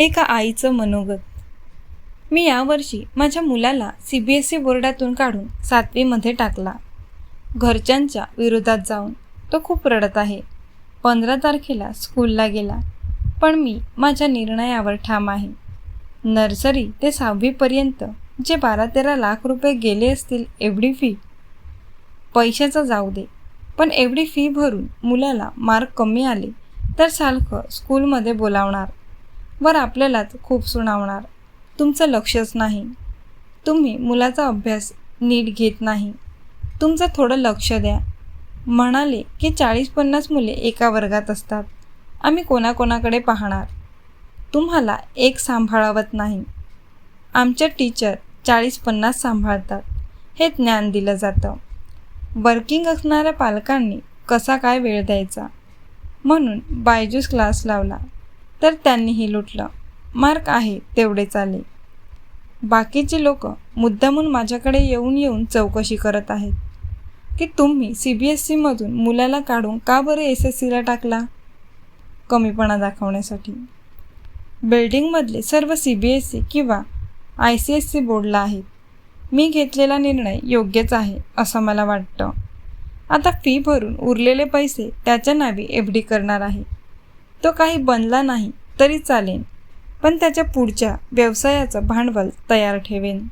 एका आईचं मनोगत. मी यावर्षी माझ्या मुलाला सी बी एस ई बोर्डातून काढून सातवीमध्ये टाकला. घरच्यांच्या विरोधात जाऊन तो खूप रडत आहे. पंधरा तारखेला स्कूलला गेला पण मी माझ्या निर्णयावर ठाम आहे. नर्सरी ते सहावीपर्यंत जे बारा तेरा लाख रुपये गेले असतील एवढी फी. पैशाचा जाऊ दे पण एवढी फी भरून मुलाला मार्क कमी आले तर सारखं स्कूलमध्ये बोलावणार. वर आपल्यालाच खूप सुनावणार. तुमचं लक्षच नाही. तुम्ही मुलाचा अभ्यास नीट घेत नाही. तुमचं थोडं लक्ष द्या. म्हणाले की चाळीस पन्नास मुले एका वर्गात असतात. आम्ही कोणाकोणाकडे पाहणार? तुम्हाला एक सांभाळावत नाही. आमच्या टीचर चाळीस पन्नास सांभाळतात. हे ज्ञान दिलं जातं. वर्किंग असणाऱ्या पालकांनी कसा काय वेळ द्यायचा? म्हणून बायजूस क्लास लावला. तर त्यांनीही लुटलं. मार्क आहे तेवढे चाले बाकीचे लोक मुद्दामून माझ्याकडे येऊन येऊन चौकशी करत आहेत. की तुम्ही सी बी एस सीमधून मुलाला काढून का बरं एस एस सीला टाकला? कमीपणा दाखवण्यासाठी. बिल्डिंगमधले सर्व सी बी एस सी किंवा आय सी एस सी बोर्डला आहेत. मी घेतलेला निर्णय योग्यच आहे असं मला वाटतं. आता फी भरून उरलेले पैसे त्याच्या नावी एफ डी करणार आहे. तो काही बनला नाही तरी चालेल पण त्याच्या पुढच्या व्यवसायाचं भांडवल तयार ठेवेन.